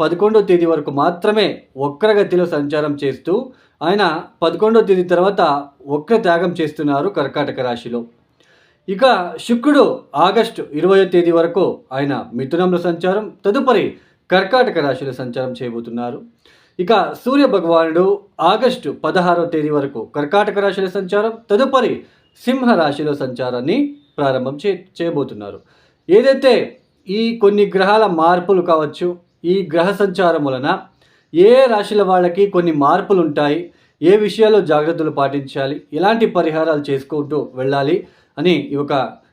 పదకొండో తేదీ వరకు మాత్రమే వక్రగతిలో సంచారం చేస్తూ ఆయన పదకొండవ తేదీ తర్వాత వక్ర త్యాగం చేస్తున్నారు కర్కాటక రాశిలో. ఇక శుక్రుడు ఆగస్టు ఇరవయో తేదీ వరకు ఆయన మిథునంలో సంచారం తదుపరి కర్కాటక రాశిలో సంచారం చేయబోతున్నారు. ఇక సూర్య భగవానుడు ఆగస్టు పదహారవ తేదీ వరకు కర్కాటక రాశిలో సంచారం తదుపరి సింహ రాశిలో సంచారాన్ని ప్రారంభం చే చేయబోతున్నారు. ఏదైతే ఈ కొన్ని గ్రహాల మార్పులు కావచ్చు ఈ గ్రహ సంచారం వలన ఏ రాశుల వాళ్ళకి కొన్ని మార్పులు ఉంటాయి ఏ విషయాల్లో జాగ్రత్తలు పాటించాలి ఎలాంటి పరిహారాలు చేసుకుంటూ వెళ్ళాలి అని ఈ ఒక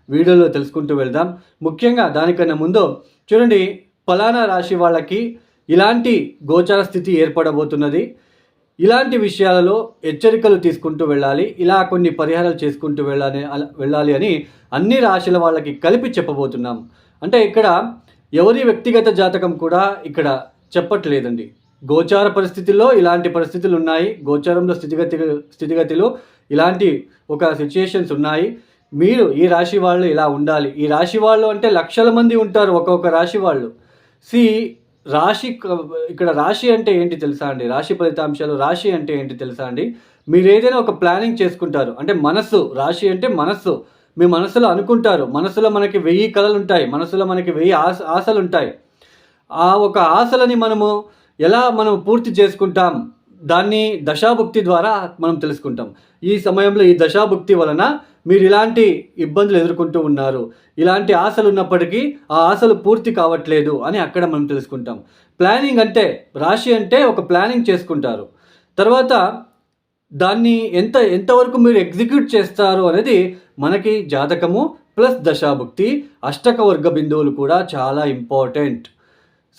వీడియోలో తెలుసుకుంటూ వెళ్దాం. ముఖ్యంగా దానికన్నా ముందు చూడండి ఫలానా రాశి వాళ్ళకి ఇలాంటి గోచార స్థితి ఏర్పడబోతున్నది. ఇలాంటి విషయాలలో హెచ్చరికలు తీసుకుంటూ వెళ్ళాలి ఇలా కొన్ని పరిహారాలు చేసుకుంటూ వెళ్ళాలి వెళ్ళాలి అని అన్ని రాశుల వాళ్ళకి కలిపి చెప్పబోతున్నాం. అంటే ఇక్కడ ఎవరి వ్యక్తిగత జాతకం కూడా ఇక్కడ చెప్పట్లేదండి. గోచార పరిస్థితుల్లో ఇలాంటి పరిస్థితులు ఉన్నాయి. గోచారంలో స్థితిగతి స్థితిగతిలో ఇలాంటి ఒక సిచ్యుయేషన్స్ ఉన్నాయి. మీరు ఈ రాశి వాళ్ళు ఇలా ఉండాలి. ఈ రాశి వాళ్ళు అంటే లక్షల మంది ఉంటారు ఒక్కొక్క రాశి వాళ్ళు. సి రాశి ఇక్కడ రాశి అంటే ఏంటి తెలుసా అండి? రాశి ఫలితాంశాలు రాశి అంటే ఏంటి తెలుసా అండి? మీరు ఏదైనా ఒక ప్లానింగ్ చేసుకుంటారు. అంటే మనస్సు రాశి అంటే మనస్సు. మీ మనసులో అనుకుంటారు. మనసులో మనకి వెయ్యి కళలు ఉంటాయి మనసులో మనకి వెయ్యి ఆశ ఆశలు ఉంటాయి ఆ ఒక ఆశలని మనము ఎలా మనం పూర్తి చేసుకుంటాం? దాన్ని దశాభుక్తి ద్వారా మనం తెలుసుకుంటాం. ఈ సమయంలో ఈ దశాభుక్తి వలన మీరు ఇలాంటి ఇబ్బందులు ఎదుర్కొంటూ ఉన్నారు. ఇలాంటి ఆశలు ఉన్నప్పటికీ ఆ ఆశలు పూర్తి కావట్లేదు అని అక్కడ మనం తెలుసుకుంటాం. ప్లానింగ్ అంటే రాశి అంటే ఒక ప్లానింగ్ చేసుకుంటారు. తర్వాత దాన్ని ఎంత ఎంతవరకు మీరు ఎగ్జిక్యూట్ చేస్తారు అనేది మనకి జాతకము ప్లస్ దశాభుక్తి అష్టక వర్గ బిందువులు కూడా చాలా ఇంపార్టెంట్.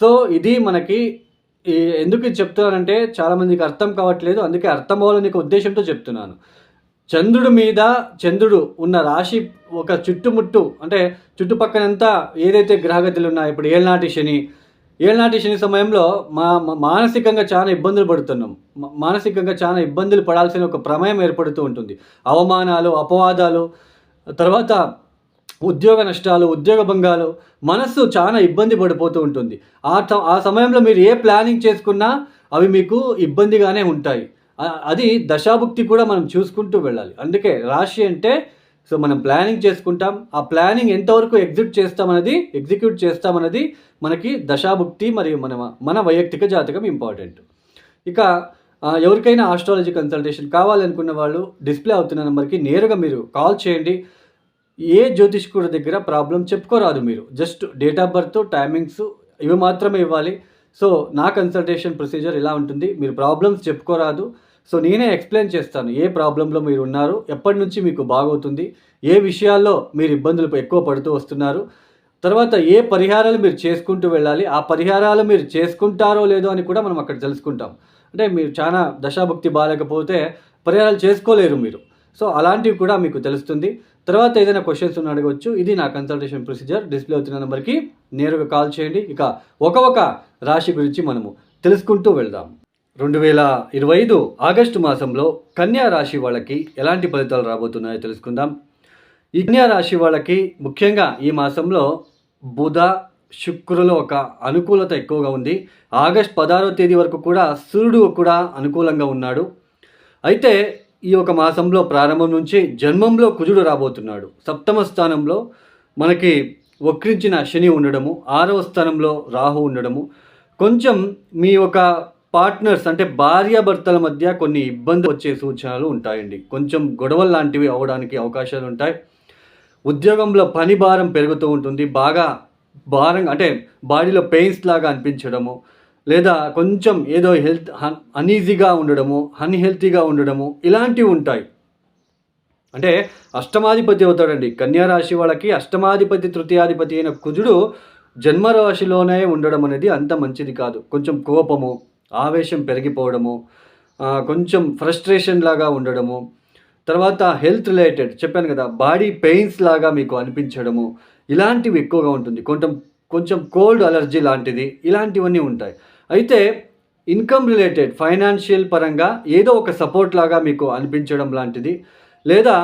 సో ఇది మనకి ఎందుకు చెప్తున్నానంటే చాలామందికి అర్థం కావట్లేదు అందుకే అర్థం అవ్వాలని ఉద్దేశంతో చెప్తున్నాను. చంద్రుడి మీద చంద్రుడు ఉన్న రాశి ఒక చుట్టుముట్టు అంటే చుట్టుపక్కనంతా ఏదైతే గ్రహగతులు ఉన్నాయో ఇప్పుడు ఏళ్ళనాటి శని ఏళ్ళనాటి శని సమయంలో మా మానసికంగా చాలా ఇబ్బందులు పడుతున్నాం. మానసికంగా చాలా ఇబ్బందులు పడాల్సిన ఒక ప్రమేయం ఏర్పడుతూ ఉంటుంది. అవమానాలు అపవాదాలు తర్వాత ఉద్యోగ నష్టాలు ఉద్యోగ భంగాలు మనస్సు చాలా ఇబ్బంది పడిపోతూ ఉంటుంది. ఆ ఆ సమయంలో మీరు ఏ ప్లానింగ్ చేసుకున్నా అవి మీకు ఇబ్బందిగానే ఉంటాయి. అది దశాభుక్తి కూడా మనం చూసుకుంటూ వెళ్ళాలి. అందుకే రాశి అంటే సో మనం ప్లానింగ్ చేసుకుంటాం. ఆ ప్లానింగ్ ఎంతవరకు ఎగ్జిక్యూట్ చేస్తామన్నది ఎగ్జిక్యూట్ చేస్తామన్నది మనకి దశాభుక్తి మరియు మన మన వైయక్తిక జాతకం ఇంపార్టెంట్. ఇక ఎవరికైనా ఆస్ట్రాలజీ కన్సల్టేషన్ కావాలనుకున్న వాళ్ళు డిస్ప్లే అవుతున్న నెంబర్కి నేరుగా మీరు కాల్ చేయండి. ఏ జ్యోతిష్కుడి దగ్గర ప్రాబ్లం చెప్పుకోరాదు మీరు. Just date of birth timings ఇవి మాత్రమే ఇవ్వాలి. సో నా కన్సల్టేషన్ ప్రొసీజర్ ఇలా ఉంటుంది. మీరు ప్రాబ్లమ్స్ చెప్పుకోరాదు. సో నేనే ఎక్స్ప్లెయిన్ చేస్తాను ఏ ప్రాబ్లంలో మీరు ఉన్నారు ఎప్పటి నుంచి మీకు బాగవుతుంది ఏ విషయాల్లో మీరు ఇబ్బందులు ఎక్కువ పడుతూ వస్తున్నారు. తర్వాత ఏ పరిహారాలు మీరు చేసుకుంటూ వెళ్ళాలి ఆ పరిహారాలు మీరు చేసుకుంటారో లేదో అని కూడా మనం అక్కడ తెలుసుకుంటాం. అంటే మీరు చాలా దశాభక్తి బాగాలేకపోతే పరిహారాలు చేసుకోలేరు మీరు. సో అలాంటివి కూడా మీకు తెలుస్తుంది. తర్వాత ఏదైనా క్వశ్చన్స్ ఉన్న అడగవచ్చు ఇది నా కన్సల్టేషన్ ప్రొసీజర్ డిస్ప్లే అవుతున్న నెంబర్కి నేరుగా కాల్ చేయండి. ఇక ఒక ఒక రాశి గురించి మనము తెలుసుకుంటూ వెళ్దాం. రెండు వేల ఇరవై ఐదు ఆగస్టు మాసంలో కన్యా రాశి వాళ్ళకి ఎలాంటి ఫలితాలు రాబోతున్నాయో తెలుసుకుందాం. ఈ రాశి వాళ్ళకి ముఖ్యంగా ఈ మాసంలో బుధ శుక్రులు ఒక అనుకూలత ఎక్కువగా ఉంది. ఆగస్ట్ పదహారో తేదీ వరకు కూడా సూర్యుడు కూడా అనుకూలంగా ఉన్నాడు. అయితే ఈ ఒక మాసంలో ప్రారంభం నుంచి జన్మంలో కుజుడు రాబోతున్నాడు. సప్తమ స్థానంలో మనకి వక్రించిన శని ఉండడము ఆరవ స్థానంలో రాహు ఉండడము. కొంచెం మీ యొక్క పార్ట్నర్స్ అంటే భార్యాభర్తల మధ్య కొన్ని ఇబ్బంది వచ్చే సూచనలు ఉంటాయండి. కొంచెం గొడవలు లాంటివి అవడానికి అవకాశాలు ఉంటాయి. ఉద్యోగంలో పని భారం పెరుగుతూ ఉంటుంది. బాగా భారం అంటే బాడీలో పెయిన్స్ లాగా అనిపించడము లేదా కొంచెం ఏదో హెల్త్ అన్ఈజీగా ఉండడము అన్హెల్తీగా ఉండడము ఇలాంటివి ఉంటాయి. అంటే అష్టమాధిపతి అవుతాడండి. కన్యా రాశి వాళ్ళకి అష్టమాధిపతి తృతీయాధిపతి అయిన కుజుడు జన్మరాశిలోనే ఉండడం అనేది అంత మంచిది కాదు. కొంచెం కోపము ఆవేశం పెరిగిపోవడము కొంచెం ఫ్రస్ట్రేషన్ లాగా ఉండడము తర్వాత హెల్త్ రిలేటెడ్ చెప్పాను కదా బాడీ పెయిన్స్ లాగా మీకు అనిపించడము ఇలాంటివి ఎక్కువగా ఉంటుంది. కొంచెం కొంచెం కోల్డ్ అలర్జీ లాంటిది ఇలాంటివన్నీ ఉంటాయి. అయితే ఇన్కమ్ రిలేటెడ్ ఫైనాన్షియల్ పరంగా ఏదో ఒక సపోర్ట్ లాగా మీకు అనిపించడం లాంటిది లేదా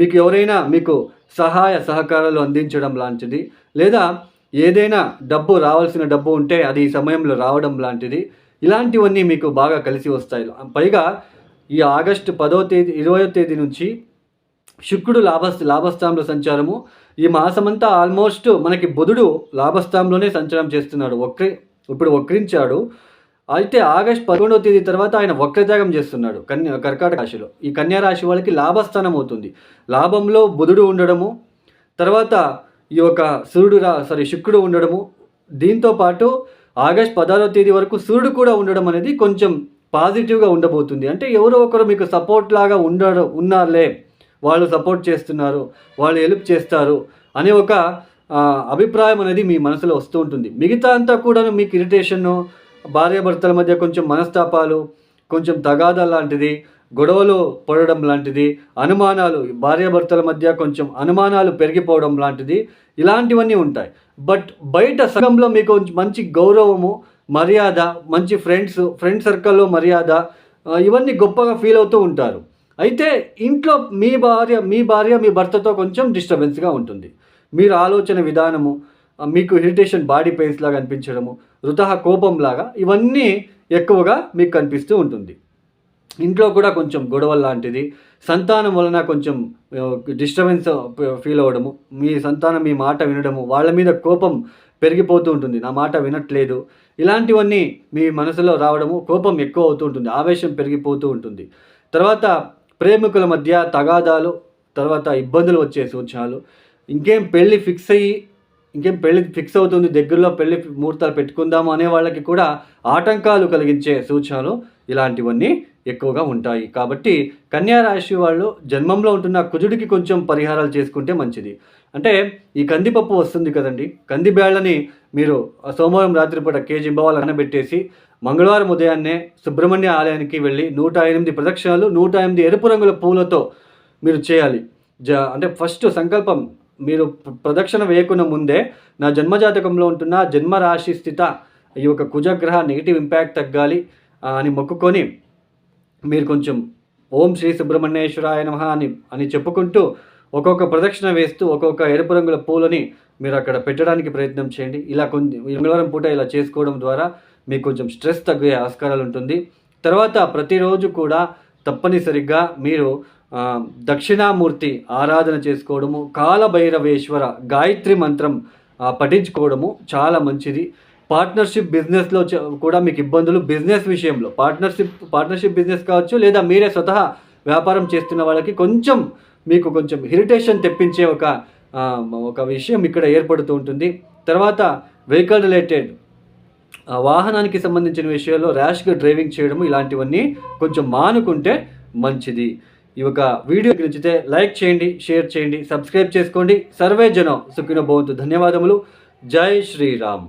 మీకు ఎవరైనా మీకు సహాయ సహకారాలు అందించడం లాంటిది లేదా ఏదైనా డబ్బు రావాల్సిన డబ్బు ఉంటే అది ఈ సమయంలో రావడం లాంటిది ఇలాంటివన్నీ మీకు బాగా కలిసి వస్తాయి. పైగా ఈ ఆగస్టు పదో తేదీ ఇరవయో తేదీ నుంచి శుక్రుడు లాభ లాభస్థానంలో సంచారము. ఈ మాసమంతా ఆల్మోస్ట్ మనకి బుధుడు లాభస్థానంలోనే సంచారం చేస్తున్నాడు. వక్రి ఇప్పుడు వక్రించాడు. అయితే ఆగస్ట్ పదకొండవ తేదీ తర్వాత ఆయన వక్రత్యాగం చేస్తున్నాడు కన్యా కర్కాటక రాశిలో. ఈ కన్యా రాశి వాళ్ళకి లాభస్థానం అవుతుంది. లాభంలో బుధుడు ఉండడము తర్వాత ఈ యొక్క సూర్యుడు రా సారీ శుక్రుడు ఉండడము. దీంతో పాటు ఆగస్ట్ పదహారవ తేదీ వరకు సూర్యుడు కూడా ఉండడం అనేది కొంచెం పాజిటివ్గా ఉండబోతుంది. అంటే ఎవరో ఒకరు మీకు సపోర్ట్ లాగా ఉండడం ఉన్నారులే వాళ్ళు సపోర్ట్ చేస్తున్నారు వాళ్ళు హెల్ప్ చేస్తారు అనే ఒక అభిప్రాయం అనేది మీ మనసులో వస్తూ ఉంటుంది. మిగతా అంతా కూడా మీకు ఇరిటేషను భార్యాభర్తల మధ్య కొంచెం మనస్తాపాలు కొంచెం తగాదా లాంటిది గొడవలు పడడం లాంటిది అనుమానాలు భార్యాభర్తల మధ్య కొంచెం అనుమానాలు పెరిగిపోవడం లాంటిది ఇలాంటివన్నీ ఉంటాయి. బట్ బయట సంఘంలో మీకు కొంచెం మంచి గౌరవము మర్యాద మంచి ఫ్రెండ్స్ ఫ్రెండ్ సర్కిల్లో మర్యాద ఇవన్నీ గొప్పగా ఫీల్ అవుతూ ఉంటారు. అయితే ఇంట్లో మీ భార్య మీ భార్య మీ భర్తతో కొంచెం డిస్టర్బెన్స్గా ఉంటుంది. మీరు ఆలోచన విధానము మీకు ఇరిటేషన్ బాడీ పెయిన్స్ లాగా అనిపించడము వృతహ కోపం లాగా ఇవన్నీ ఎక్కువగా మీకు కనిపిస్తూ ఉంటుంది. ఇంట్లో కూడా కొంచెం గొడవలు లాంటిది సంతానం వలన కొంచెం డిస్టర్బెన్స్ ఫీల్ అవ్వడము మీ సంతానం మీ మాట వినడము వాళ్ళ మీద కోపం పెరిగిపోతూ ఉంటుంది. నా మాట వినట్లేదు. ఇలాంటివన్నీ మీ మనసులో రావడము కోపం ఎక్కువ అవుతూ ఉంటుంది. ఆవేశం పెరిగిపోతూ ఉంటుంది. తర్వాత ప్రేమికుల మధ్య తగాదాలు తర్వాత ఇబ్బందులు వచ్చే సూచనలు. ఇంకేం పెళ్ళి ఫిక్స్ అయ్యి ఇంకేం పెళ్ళి ఫిక్స్ అవుతుంది? దగ్గరలో పెళ్ళి ముహూర్తాలు పెట్టుకుందాము అనే వాళ్ళకి కూడా ఆటంకాలు కలిగించే సూచనలు ఇలాంటివన్నీ ఎక్కువగా ఉంటాయి. కాబట్టి కన్యా రాశి వాళ్ళు జన్మంలో ఉంటున్న కుజుడికి కొంచెం పరిహారాలు చేసుకుంటే మంచిది. అంటే ఈ కందిపప్పు వస్తుంది కదండి. కంది బ్యాళ్ళని మీరు ఆ సోమవారం రాత్రిపూట కేజీ బావాలు అన్నబెట్టేసి మంగళవారం ఉదయాన్నే సుబ్రహ్మణ్య ఆలయానికి వెళ్ళి నూట ఎనిమిది ప్రదక్షిణాలు నూట ఎనిమిది ఎరుపు రంగుల పూలతో మీరు చేయాలి. జ అంటే ఫస్ట్ సంకల్పం మీరు ప్రదక్షిణ వేయకుండా ముందే నా జన్మజాతకంలో ఉంటున్న జన్మరాశి స్థిత ఈ యొక్క కుజగ్రహ నెగిటివ్ ఇంపాక్ట్ తగ్గాలి అని మొక్కుకొని మీరు కొంచెం ఓం శ్రీ సుబ్రహ్మణ్యేశ్వరాయ నమ అని అని చెప్పుకుంటూ ఒక్కొక్క ప్రదక్షిణ వేస్తూ ఒక్కొక్క ఎరుపు రంగుల పూలని మీరు అక్కడ పెట్టడానికి ప్రయత్నం చేయండి. ఇలా కొన్ని మంగళవారం పూట ఇలా చేసుకోవడం ద్వారా మీకు కొంచెం స్ట్రెస్ తగ్గే ఆస్కారాలు ఉంటుంది. తర్వాత ప్రతిరోజు కూడా తప్పనిసరిగా మీరు దక్షిణామూర్తి ఆరాధన చేసుకోవడము కాలభైరవేశ్వర గాయత్రి మంత్రం పఠించుకోవడము చాలా మంచిది. పార్ట్నర్షిప్ బిజినెస్లో కూడా మీకు ఇబ్బందులు బిజినెస్ విషయంలో. పార్ట్నర్షిప్ పార్ట్నర్షిప్ బిజినెస్ కావచ్చు లేదా మీరే స్వతహా వ్యాపారం చేస్తున్న వాళ్ళకి కొంచెం మీకు కొంచెం ఇరిటేషన్ తెప్పించే ఒక ఒక విషయం ఇక్కడ ఏర్పడుతూ ఉంటుంది. తర్వాత వెహికల్ రిలేటెడ్ వాహనానికి సంబంధించిన విషయాల్లో ర్యాష్గా డ్రైవింగ్ చేయడం ఇలాంటివన్నీ కొంచెం మానుకుంటే మంచిది. ఈ యొక్క వీడియో నచ్చితే లైక్ చేయండి షేర్ చేయండి సబ్స్క్రైబ్ చేసుకోండి. సర్వే జనం సుఖిన భవంతు. ధన్యవాదములు. జై శ్రీరామ్.